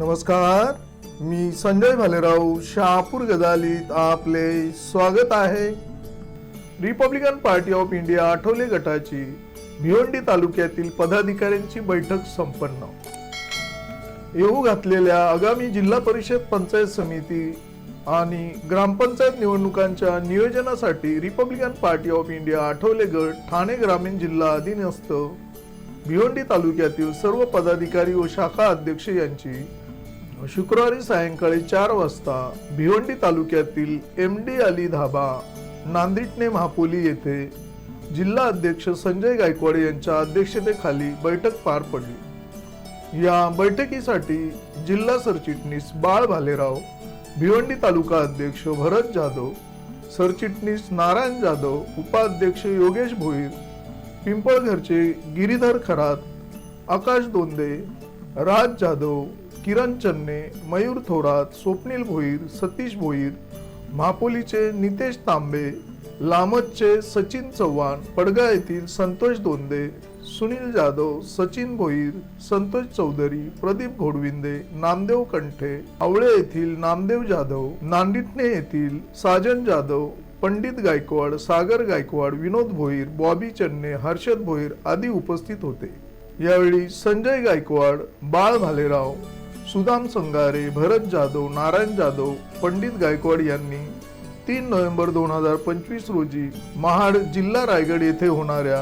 नमस्कार मी संजय भालेराव शहापूर गदालीत आपले स्वागत आहे. Republican Party of India Athawale गटाची भिवंडी तालुक्यातील पदाधिकाऱ्यांची बैठक संपन्न. येऊ घातलेल्या आगामी जिल्हा परिषद पंचायत समिती आणि ग्रामपंचायत निवडणुकांच्या नियोजनासाठी Republican Party of India Athawale गट ठाणे ग्रामीण जिल्हा अधीनस्थ भिवंडी तालुक्यातील सर्व पदाधिकारी व शाखा अध्यक्ष यांची शुक्रवारी सायंकाळी चार वाजता भिवंडी तालुक्यातील एम डी अली धाबा नांदिटणे महापोली येथे जिल्हा अध्यक्ष संजय गायकवाड यांच्या अध्यक्षतेखाली बैठक पार पडली. या बैठकीसाठी जिल्हा सरचिटणीस बाळ भालेराव भिवंडी तालुका अध्यक्ष भरत जाधव सरचिटणीस नारायण जाधव उपाध्यक्ष योगेश भोईर पिंपळघरचे गिरीधर खरात आकाश दोंदे राज जाधव किरण चन्ने मयूर थोरात स्वप्नील भोईर सतीश भोईर महापोलीचे नितेश तांबे लामतचे सचिन चव्हाण पडगा येथील संतोष दोंदे सुनील जाधव सचिन भोईर संतोष चौधरी प्रदीप घोडविंदे नामदेव कंठे आवळे येथील नामदेव जाधव नांदिटणे येथील साजन जाधव पंडित गायकवाड सागर गायकवाड विनोद भोईर बॉबी चन्ने हर्षद भोईर आदी उपस्थित होते. यावेळी संजय गायकवाड बाळ भालेराव सुदाम संगारे भरत जाधव नारायण जाधव पंडित गायकवाड यांनी तीन नोव्हेंबर दोन हजार पंचवीस रोजी महाड जिल्हा रायगड येथे होणाऱ्या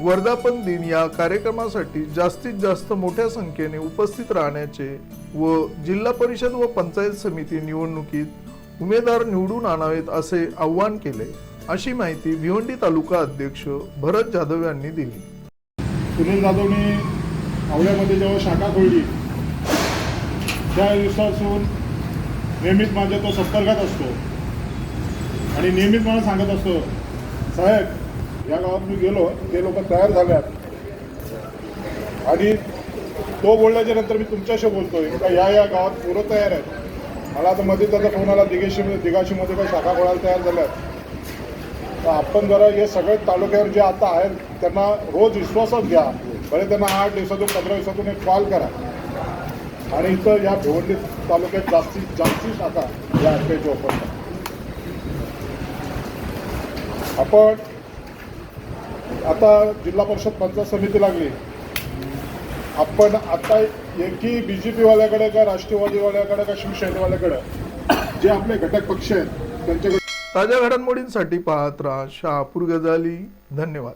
वर्धापन दिन या कार्यक्रमासाठी जास्तीत जास्त मोठ्या संख्येने उपस्थित राहण्याचे व जिल्हा परिषद व पंचायत समिती निवडणुकीत उमेदवार निवडून आणावेत असे आवाहन केले अशी माहिती भिवंडी तालुका अध्यक्ष भरत जाधव यांनी दिली. सुनील जाधवने आवड्यामध्ये जेव्हा शाखा खोलली त्या दिवसापासून नेहमीच माझ्या तो संपर्कात असतो आणि नेहमीच मला सांगत असतो साहेब या गावात मी गेलो ते लोक तयार झाल्यात. आणि तो बोलल्याच्या नंतर मी तुमच्याशी बोलतोय का या या गावात पोरं तयार आहेत. मला आता मध्ये त्याचा फोन आला दिगेशीमध्ये दिगाशीमध्ये काही शाखा खोळायला तयार झाल्यात. तर आपण जरा हे सगळे तालुक्यावर जे आता आहेत त्यांना रोज विश्वासात घ्या. बरे त्यांना आठ दिवसातून पंधरा दिवसातून एक कॉल करा. आणि इथं या भिवंडी तालुक्यात जास्तीत जास्त शाखा या अटकेची ओपन आपण आता जिल्हा परिषद पंचायत समिती लागली. आपण आता एकही बी जे पीवाल्याकडे का राष्ट्रवादीवाल्याकडे का शिवसेनेवाल्याकडे जे आपले घटक पक्ष आहेत त्यांच्याकडे ताज्या घडामोडींसाठी पाहत राहा शाहपूर गजाली धन्यवाद.